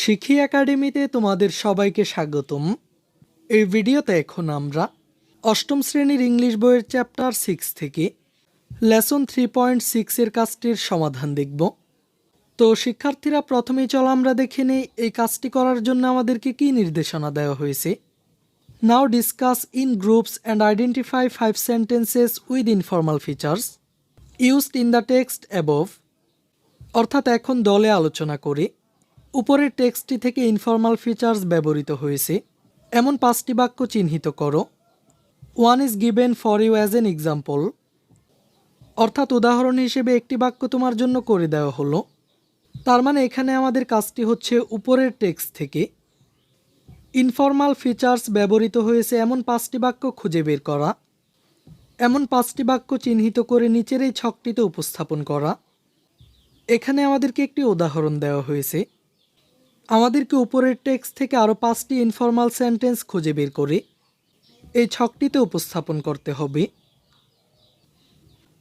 শিখি একাডেমিতে তোমাদের সবাইকে স্বাগতম। এই ভিডিওতে এখন আমরা অষ্টম শ্রেণির ইংলিশ বইয়ের চ্যাপ্টার সিক্স থেকে লেসন থ্রি পয়েন্ট সিক্সের কাজটির সমাধান দেখব। তো শিক্ষার্থীরা প্রথমেই চলো আমরা দেখে নেই, এই কাজটি করার জন্য আমাদেরকে কী নির্দেশনা দেওয়া হয়েছে। Now discuss in groups and identify five sentences with informal features used in the text above অর্থাৎ এখন দলে আলোচনা করে উপরের টেক্সটটি থেকে ইনফর্মাল ফিচার্স ব্যবহৃত হয়েছে। এমন পাঁচটি বাক্য চিহ্নিত করো। One is given for you as an example অর্থাৎ উদাহরণ হিসেবে একটি বাক্য তোমার জন্য করে দেওয়া হলো। তার মানে এখানে আমাদের কাজটি হচ্ছে উপরের টেক্সট থেকে। ইনফর্মাল ফিচার্স ব্যবহৃত হয়েছে এমন পাঁচটি বাক্য খুঁজে বের করা। এমন পাঁচটি বাক্য চিহ্নিত করে নিচের এই ছকটিতে উপস্থাপন করা। এখানে আমাদেরকে একটি উদাহরণ দেওয়া হয়েছে। আমাদেরকে উপরের টেক্সট থেকে আরও পাঁচটি ইনফর্মাল সেন্টেন্স খুঁজে বের করে এই ছকটিতে উপস্থাপন করতে হবে।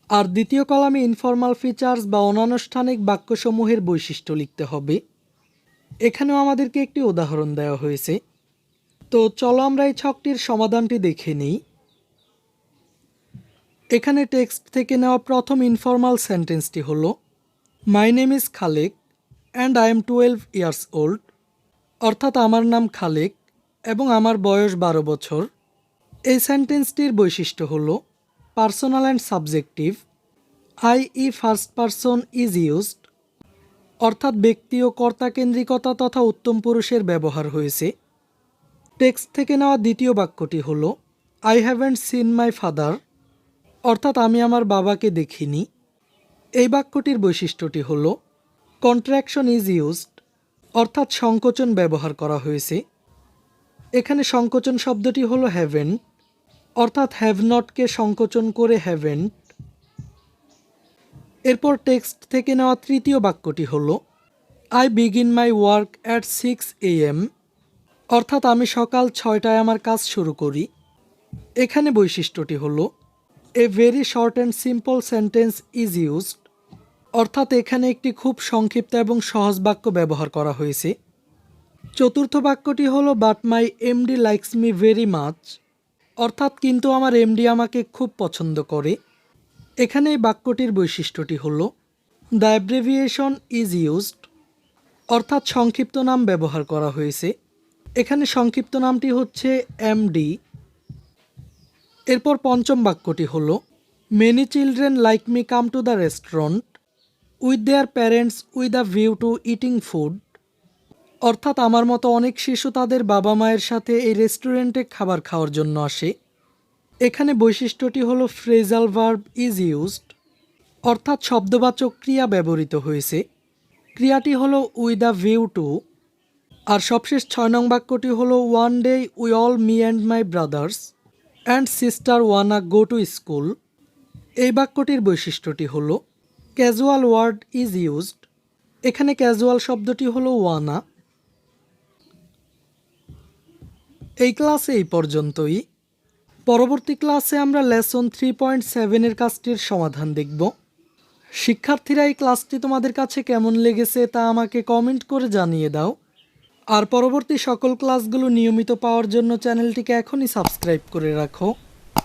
আর দ্বিতীয় কলামে ইনফর্মাল ফিচার্স বা অনানুষ্ঠানিক বাক্যসমূহের বৈশিষ্ট্য লিখতে হবে। এখানেও আমাদেরকে একটি উদাহরণ দেওয়া হয়েছে। তো চলো আমরা এই ছকটির সমাধানটি দেখে নিই। এখানে টেক্সট থেকে নেওয়া প্রথম ইনফর্মাল সেন্টেন্সটি হলো my name is Khalek and I am twelve years old অর্থাৎ আমার নাম খালেক এবং আমার বয়স বারো বছর। এই সেন্টেন্সটির বৈশিষ্ট্য হল personal and subjective i e first person is used অর্থাৎ ব্যক্তি ও কর্তাকেন্দ্রিকতা তথা উত্তম পুরুষের ব্যবহার হয়েছে। টেক্সট থেকে নেওয়া দ্বিতীয় বাক্যটি হল I haven't seen my father অর্থাৎ আমি আমার বাবাকে দেখিনি। এই বাক্যটির বৈশিষ্ট্যটি হল কন্ট্রাকশন ইজ ইউজড, অর্থাৎ সংকোচন ব্যবহার করা হয়েছে। এখানে সংকোচন শব্দটি হলো হ্যাভেন, অর্থাৎ হ্যাভ নটকে সংকোচন করে হ্যাভেন্ট এরপর টেক্সট থেকে নেওয়া তৃতীয় বাক্যটি হলো I begin my work at six A M অর্থাৎ আমি সকাল ছয়টায় আমার কাজ শুরু করি। এখানে বৈশিষ্ট্যটি হলো a very short and simple sentence is used অর্থাৎ এখানে একটি খুব সংক্ষিপ্ত এবং সহজ বাক্য ব্যবহার করা হয়েছে। চতুর্থ বাক্যটি হলো but my MD likes me very much অর্থাৎ কিন্তু আমার এমডি আমাকে খুব পছন্দ করে। এখানে এই বাক্যটির বৈশিষ্ট্যটি হলো দ্য অ্যাব্রেভিয়েশন ইজ ইউজড অর্থাৎ সংক্ষিপ্ত নাম ব্যবহার করা হয়েছে। এখানে সংক্ষিপ্ত নামটি হচ্ছে এমডি এরপর পঞ্চম বাক্যটি হলো many children like me come to the restaurant with their parents with a view to eating food অর্থাৎ আমার মতো অনেক শিশু তাদের বাবা মায়ের সাথে এই রেস্টুরেন্টে খাবার খাওয়ার জন্য আসে। এখানে বৈশিষ্ট্যটি হলো ফ্রেজাল ভার্ব ইজ ইউজড অর্থাৎ শব্দবাচক ক্রিয়া ব্যবহৃত হয়েছে। ক্রিয়াটি হলো উইথ আ ভিউ টু আর সবশেষ ছয় নং বাক্যটি হলো one day we all me and my brothers and sister wanna go to school এই বাক্যটির বৈশিষ্ট্যটি হলো ক্যাজুয়াল ওয়ার্ড ইজ ইউজড। এখানে ক্যাজুয়াল শব্দটি হলো ওয়ানা। এই ক্লাসে এই পর্যন্তই। পরবর্তী ক্লাসে আমরা লেসন থ্রি পয়েন্ট সেভেনের কাজটির সমাধান দেখব। শিক্ষার্থীরা এই ক্লাসটি তোমাদের কাছে কেমন লেগেছে তা আমাকে কমেন্ট করে জানিয়ে দাও। আর পরবর্তী সকল ক্লাসগুলো নিয়মিত পাওয়ার জন্য চ্যানেলটিকে এখনই সাবস্ক্রাইব করে রাখো।